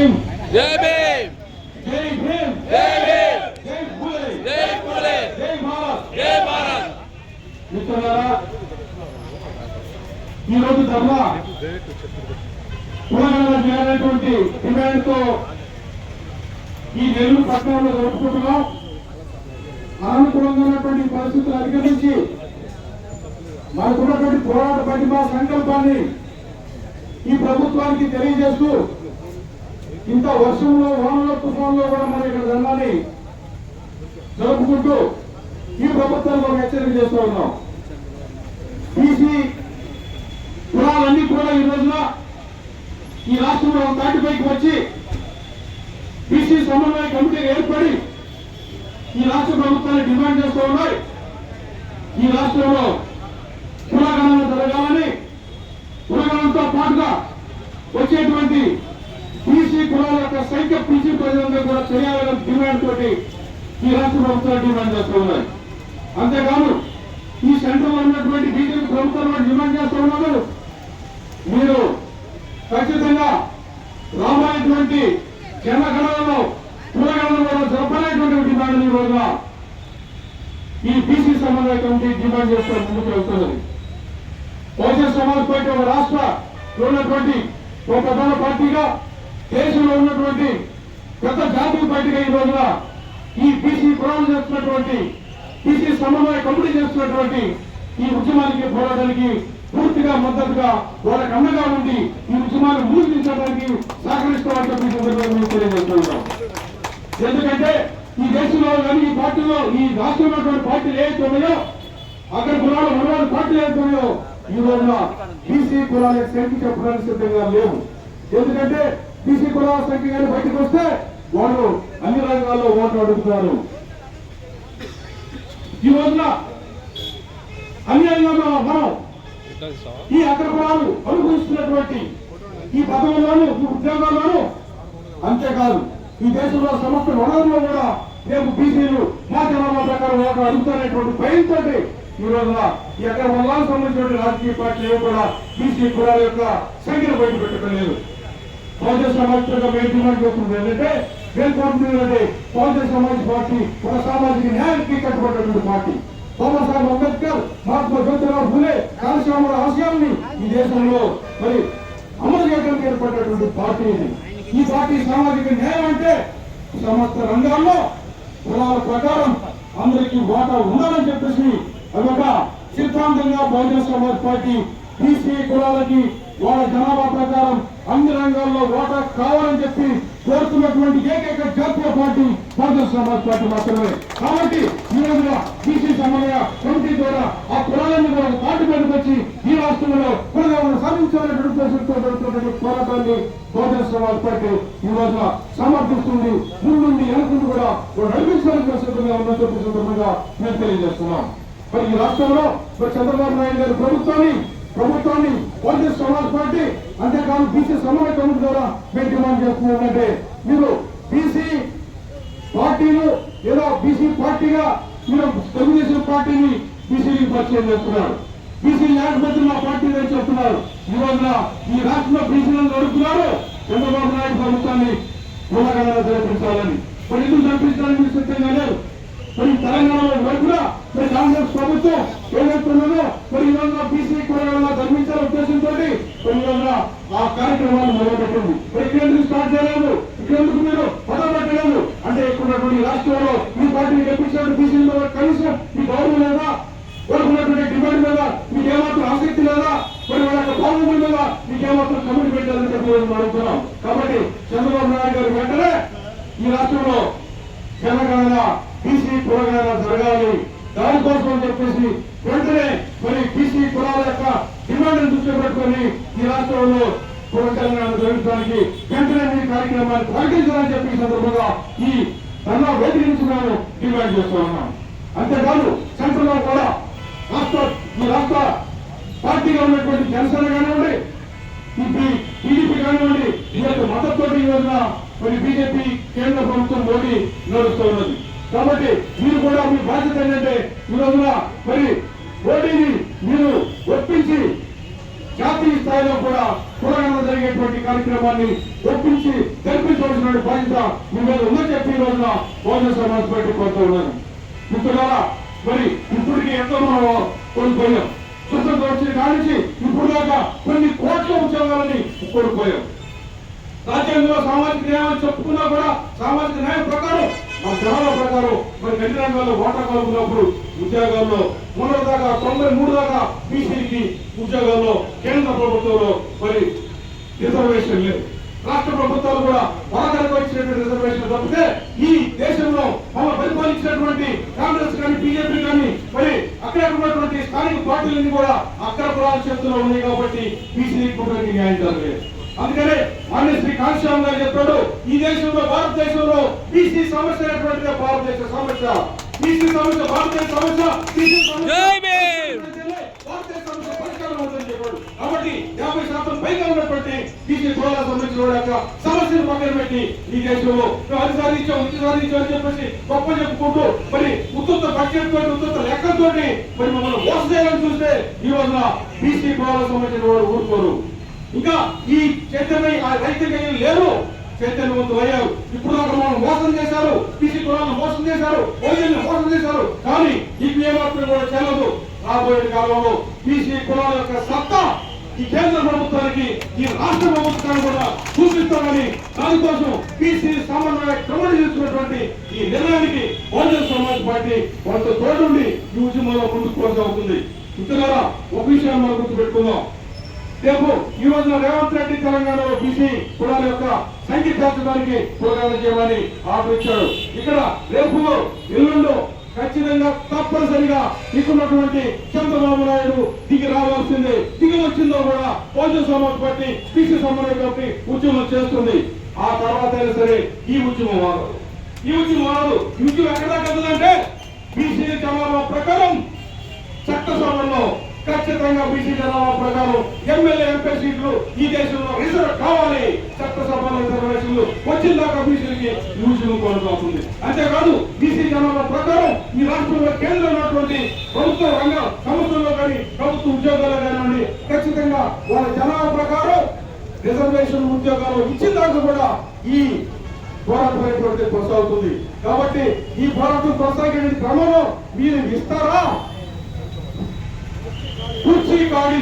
భీమ్ జై భీమ్ జై భీమ్ జై భీమ్ జై భూలే జై పూలే జై భారత్ జై భారత్ మిత్రులారా ఈరోజు ధర్నా కులగణన చేయాలనేటువంటి డిమాండ్తో ఈ నెల్లూరు పట్టణంలో జరుపుకుంటున్నాం. అనుకూలంగా ఉన్నటువంటి పరిస్థితులు అధిగమించి మనకున్నటువంటి పోరాట పటిమ సంకల్పాన్ని ఈ ప్రభుత్వానికి తెలియజేస్తూ ఇంత వర్షంలో వానలో తుఫాన్లో కూడా మనం ఇక్కడ ధర్నాన్ని జరుపుకుంటూ ఈ ప్రభుత్వాన్ని మనం హెచ్చరిక చేస్తూ ఉన్నాం. బీసీ కులాలన్నీ కూడా ఈ రోజున ఈ రాష్ట్రంలో తాటిపైకి వచ్చి బీసీ సమన్వయ కమిటీ ఏర్పడి ఈ రాష్ట్ర ప్రభుత్వాన్ని డిమాండ్ చేస్తూ ఉన్నాయి. ఈ రాష్ట్రంలో కులాల యొక్క సంఖ్య బీసీ ప్రజలందరూ కూడా తెలియాలని డిమాండ్ తోటి ఈ రాష్ట్ర ప్రభుత్వాలు డిమాండ్ చేస్తూ ఉన్నాయి. అంతేకాదు ఈ సెంటర్ ఉన్నటువంటి బీజేపీ ప్రభుత్వం డిమాండ్ చేస్తూ ఉన్నారు. మీరు ఖచ్చితంగా రాబోయేటువంటి జనగణనలో కులగణన జరపలేటువంటి డిమాండ్ ఈ రోజున ఈ బీసీ సమన్వయ కమిటీ డిమాండ్ చేస్తూ ముందుకు వెళ్తున్నది. బహుజన సమాజ్ పార్టీ ఒక రాష్ట్ర ఉన్నటువంటి ఒక ప్రధాన పార్టీగా దేశంలో ఉన్నటువంటి పెద్ద జాతీయ పార్టీగా ఈ రోజున ఈ బీసీ కులాలు చేస్తున్నటువంటి బీసీ సమన్వయ కమిటీ చేస్తున్నటువంటి ఈ ఉద్యమానికి పోరాటానికి పూర్తిగా మద్దతుగా వాళ్ళకి అండగా ఉండి ఈ ఉద్యమాన్ని మూలించడానికి సహకరిస్తామని చెప్పి సందర్భంగా తెలియజేస్తున్నాం ఎందుకంటే ఈ దేశంలో కానీ ఈ పార్టీలో ఈ రాష్ట్రంలో పార్టీలు ఏవైతే ఉన్నాయో అక్కడ కులాలు మనవాళ్ళ పార్టీలు ఏవైతే ఈ రోజున బీసీ కులాలకు సంఖ్య చెప్పడానికి సిద్ధంగా లేవు. ఎందుకంటే బీసీ కులాల సంఖ్య కానీ బయటకు వస్తే వాళ్ళు అన్ని రంగాల్లో ఓట్లు అడుగుతారు. ఈ రోజున అన్ని రంగాల్లో మనం ఈ అగ్ర కులాలు అనుభవిస్తున్నటువంటి ఈ పదవుల్లోనూ ఈ ఉద్యోగాల్లోనూ అంతేకాదు. ఈ దేశంలో సమస్త వనరుల్లో కూడా రేపు బీసీలు మా జనాభా ప్రకారం ఓట్లు అడుగుతారనేటువంటి భయంతో ఈ రోజున ఈ అగ్ర కులాలకు సంబంధించిన రాజకీయ పార్టీలు కూడా బీసీ కులాల యొక్క సంఖ్యను బయట పెట్టలేదు బహుజన సమాజ్ పార్టీ మేము డిమాండ్ చేస్తుంది ఏంటంటే ఏం కోరుతున్నది బహుజన సమాజ్ పార్టీ ఒక సామాజిక న్యాయానికి కట్టుబడినటువంటి పార్టీ. బాబాసాహెబ్ అంబేద్కర్ మహాత్మా జ్యోతిరావు ఫులే కాళేశ్వరరావు ఆశయాన్ని ఈ దేశంలో మరి అమలు చేయడానికి ఏర్పడినటువంటి పార్టీ ఇది. ఈ పార్టీ సామాజిక న్యాయం అంటే సమస్త రంగాల్లో కులాల ప్రకారం అందరికీ వాటా ఉండాలని చెప్పేసి అదొక సిద్ధాంతంగా బహుజన సమాజ్ పార్టీ బీసీ కులాలకి వాళ్ళ జనాభా ప్రకారం అన్ని ఓటా కావాలని చెప్పి కోరుతున్నటువంటి ఏకైక జాతీయ పార్టీ బహుజన సమాజ్ పార్టీ మాత్రమే. కాబట్టి ఈ రోజున బీసీ సమన్వయ కమిటీ ద్వారా ఆ కులాలన్నీ కూడా పార్టీ మీదకి వచ్చి ఈ రాష్ట్రంలో కులగాలను సాధించాలనేటువంటి ఉద్దేశంతో జరుగుతున్నటువంటి పోరాటాన్ని బహుజన సమాజ్ పార్టీ ఈ రోజున సమర్థిస్తుంది. ముందుండి ఎన్నుకుంటూ కూడా నడిపించడానికి సిద్ధంగా ఉన్న చెప్పి సందర్భంగా మేము తెలియజేస్తున్నాం మరి ఈ రాష్ట్రంలో మరి చంద్రబాబు నాయుడు గారి ప్రభుత్వాన్ని ప్రభుత్వాన్ని బహుజన సమాజ్ పార్టీ అంతేకాదు బీసీ సమన్వయ కమిటీ ద్వారా మేము డిమాండ్ చేస్తున్నామంటే మీరు బీసీ పార్టీలు ఏదో బీసీ పార్టీగా మీరు తెలుగుదేశం పార్టీని బీసీని పరిచయం చేస్తున్నారు. బీసీ ల్యాండ్ మంత్రి మా పార్టీ అని చెప్తున్నారు. ఈ రోజున ఈ రాష్ట్రంలో బీసీలను నడుపుతున్నారు. చంద్రబాబు నాయుడు ప్రభుత్వాన్ని కులగణన జరిపించాలని మరి ఎందుకు జరిపించాలని మీరు సిద్ధంగా లేరు? మరి తెలంగాణలో కూడా మరి కాంగ్రెస్ ప్రభుత్వం ఏదైతున్నదో మరి ఈ రోజున బీసీ కులగణన ధర్మించాల ఉద్దేశంతో మరి రోజున ఆ కార్యక్రమాన్ని మొదలుపెట్టింది. మరి ఇక్కడ స్టార్ట్ చేయలేదు? ఇక్కడెందుకు మీరు మొదలు పెట్టలేదు? అంటే ఇక్కడ రాష్ట్రంలో మీ పార్టీని గెలిపించినట్టు బీసీ కనీసం మీ గౌరవం లేదా కోరుకున్నటువంటి డిమాండ్ మీద మీకు ఏమాత్రం ఆసక్తి లేదా మరి వాళ్ళ యొక్క బాగుంది మీద మీకు ఏమాత్రం కమిటీ పెట్టాలని చెప్పి మేము అడుగుతున్నాం. కాబట్టి చంద్రబాబు నాయుడు గారు వెంటనే ఈ రాష్ట్రంలో జనగణన బీసీ కులగణన జరగాలి. దానికోసం చెప్పేసి వెంటనే మరి బీసీ కులాల యొక్క డిమాండ్ దృష్టి పెట్టుకొని ఈ రాష్ట్రంలో కుల తెలంగాణ జరగడానికి వెంటనే మీ కార్యక్రమాన్ని ప్రకటించాలని చెప్పి సందర్భంగా ఈ ధర్నా వేదిక మేము డిమాండ్ చేస్తూ ఉన్నాం. అంతేకాదు సెంట్రల్లో కూడా రాష్ట్ర ఈ రాష్ట్ర పార్టీగా ఉన్నటువంటి జనసేన కానివ్వండి ఈ టీడీపీ కానివ్వండి ఈ యొక్క మద్దతుతో ఈ రోజున మరి బీజేపీ కేంద్ర ప్రభుత్వం మోడీ నడుస్తూ ఉన్నది. కాబట్టి మీరు కూడా మీ బాధ్యత ఏంటంటే ఈ రోజున మరి ఓటీని మీరు ఒప్పించి జాతీయ స్థాయిలో కూడా పురాణంలో జరిగేటువంటి కార్యక్రమాన్ని ఒప్పించి జరిపించవలసిన బాధ్యత మీ మీద ఉందని చెప్పి ఈ రోజున బహుజన సమాజ్ పార్టీ కోరుతూ ఉన్నాను. మిత్రులారా మరి ఇప్పటికీ ఎంతో మనం కోల్పోయాం. స్వతంత్రం వచ్చిన కానించి ఇప్పుడు దాకా కొన్ని కోట్ల ఉద్యోగాలని కోల్పోయాం. రాజ్యాంగంలో సామాజిక న్యాయం చెప్పుకున్నా కూడా సామాజిక న్యాయం ప్రకారం మన గ్రహాల ప్రకారం మరి గండి రంగాల్లో ఓటా కలుపుకున్నప్పుడు ఉద్యోగాల్లో మొన్నటి దాకా తొంభై మూడు దాకా బీసీకి ఉద్యోగాల్లో కేంద్ర ప్రభుత్వంలో మరి రిజర్వేషన్ లేదు. రాష్ట్ర ప్రభుత్వాలు కూడా వరదలకు వచ్చినటువంటి రిజర్వేషన్ తప్పితే ఈ దేశంలో మమ్మల్ని పరిపాలించినటువంటి కాంగ్రెస్ కానీ బీజేపీ కానీ మరి అక్కడ ఉన్నటువంటి స్థానిక పార్టీలన్నీ కూడా అక్కడ కులాల చేతుల్లో ఉన్నాయి కాబట్టి బీసీ కుటుంబానికి న్యాయం జరగలేదు. అందుకనే మాన్య శ్రీ కాంశీరామ్ గారు చెప్పాడు ఈ దేశంలో భారతదేశంలో బీసీ సమస్య భారతదేశ సమస్య. బీసీ సమస్య భారతదేశ సమస్య! భారతదేశ సమస్య పరిష్కారం అవుతుందని చెప్పాడు. కాబట్టి యాభై శాతం పైగా ఉన్నటువంటి బీసీ కులాలకు సంబంధించిన యొక్క సమస్యను పక్కన పెట్టి ఈ దేశంలో అది సాధించాం ఇది సాధించాం అని చెప్పేసి గొప్ప చెప్పుకుంటూ మరి ఉత్తుత బడ్జెట్ తోటి ఉత్తుత లెక్కతోటి మరి మమ్మల్ని మోసం చేయాలని చూస్తే ఈ రోజున బీసీ కులాలకు సంబంధించిన వాడు ఊరుకోరు. ఇంకా ఈ చైతన్య ఆ రైతులు లేరు చైతన్యవంతులు అయ్యారు ఇప్పుడు అక్కడ మనం మోసం చేశారు. పిసి కులాలను మోసం చేశారు. ఓఎల్ని మోసం చేశారు. కానీ ఈ ఏమాత్రం కూడా చెల్లదు రాబోయే కాలంలో బీసీ కులాల యొక్క సత్తా ఈ కేంద్ర ప్రభుత్వానికి ఈ రాష్ట్ర ప్రభుత్వాన్ని కూడా చూపిస్తామని దానికోసం బీసీ సమన్వయ క్రమణ చేస్తున్నటువంటి ఈ నిర్ణయానికి బహుజన సమాజ్ పార్టీ వాళ్ళతో తోడుండి ఈ ఉద్యమంలో ముందుకు కొనసాగుతుంది ఇంతగా ఒక విషయాన్ని మనం గుర్తుపెట్టుకుందాం. రేపు ఈ రోజున రేవంత్ రెడ్డి తెలంగాణలో బీసీ కులాల యొక్క సంఖ్య పెంచడానికి ప్రోగ్రాం చేయమని ఆర్డర్ ఇక్కడ రేపు ఎల్లుండో ఖచ్చితంగా తప్పనిసరిగా ఇక్కడున్నటువంటి చంద్రబాబు నాయుడు దిగి రావాల్సిందే. దిగి వచ్చిందో కూడా బహుజన సమాజ్ పార్టీ బీసీ సమన్వయ కమిటీ ఉద్యమం చేస్తుంది. ఆ తర్వాత అయినా సరే ఈ ఉద్యమం వారు ఈ ఉద్యమం వారు ఈ ఉద్యమం ఎక్కడ కదలంటే బీసీ జనాభా ప్రకారం చట్టసభల్లో ఖచ్చితంగా బీసీ జనాభా ప్రకారం ఎమ్మెల్యే ఎంపీ సీట్లు ఈ దేశంలో రిజర్వ్ కావాలి. చట్టసభలో రిజర్వేషన్లు వచ్చిన దాకా బీసీలకి యూజన్ కొనసాగుతుంది. అంతేకాదు బీసీ జనాభా ప్రకారం ఈ రాష్ట్రంలో కేంద్రం ఉన్నటువంటి ప్రభుత్వ రంగ సంస్థల్లో కానీ ప్రభుత్వ ఉద్యోగాల్లో కానివ్వండి ఖచ్చితంగా వాళ్ళ జనాభా ప్రకారం రిజర్వేషన్ ఉద్యోగాలు ఇచ్చిన దాకా కూడా ఈ పోరాటం అనేటువంటి కొనసాగుతుంది. కాబట్టి ఈ పోరాటం కొనసాగే క్రమంలో మీరు ఇస్తారా? కుర్చీ ఖాళీ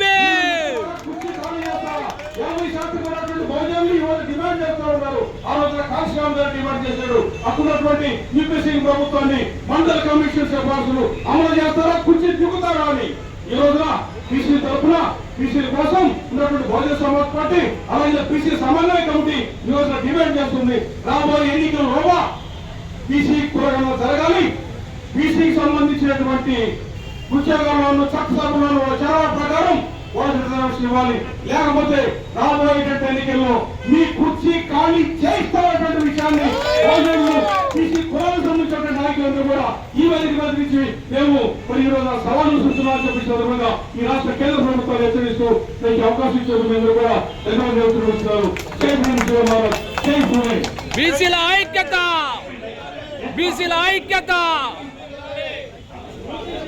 భీమ్! కుర్చీ ఖాళీ చేస్తారా యాభై శాతం ఉన్నటువంటి భోజనాలు ఇవాళ డిమాండ్ చేస్తూ ఉన్నారు. ఆ రోజున కాశీరామ్ గారు డిమాండ్ చేశాడు అప్పుడున్నటువంటి ప్రభుత్వాన్ని మండల కమిషన్ సిఫార్సులు అమలు చేస్తారా? కుర్చీ దిగుతారా అని. ఈ రోజున బీసీ తరఫున బీసీల కోసం ఉన్నటువంటి బహుజన సమాజ్ పార్టీ అలాగే బీసీ సమన్వయ కమిటీ ఈ రోజున డిమాండ్ చేస్తుంది. రాబోయే ఎన్నికల బీసీ కులగణన జరగాలి. బీసీకి సంబంధించినటువంటి ఉద్యోగాలను చట్టసభలను చాలా ప్రకారం వాళ్ళకి రిజర్వేషన్ ఇవ్వాలి. లేకపోతే రాబోయేటువంటి ఎన్నికల్లో మీ కుర్చీ ఖాళీ చేస్తామన్నటువంటి విషయాన్ని ఓజన్లు బీసీ సంబంధించిన నాయకులందరూ కూడా ఈ వేదిక మీద నుంచి మేము మరి సవాలు సూచనలు చెప్పిన సందర్భంగా ఈ రాష్ట్ర కేంద్ర ప్రభుత్వాలు హెచ్చరిస్తూ అవకాశం ఇచ్చేందుకు కూడా ధన్యవాదాలు తెలుపుతున్నారు జై భీమ్ జై జై భూమి బీసీల ఐక్యత! బీసీల ఐక్యత!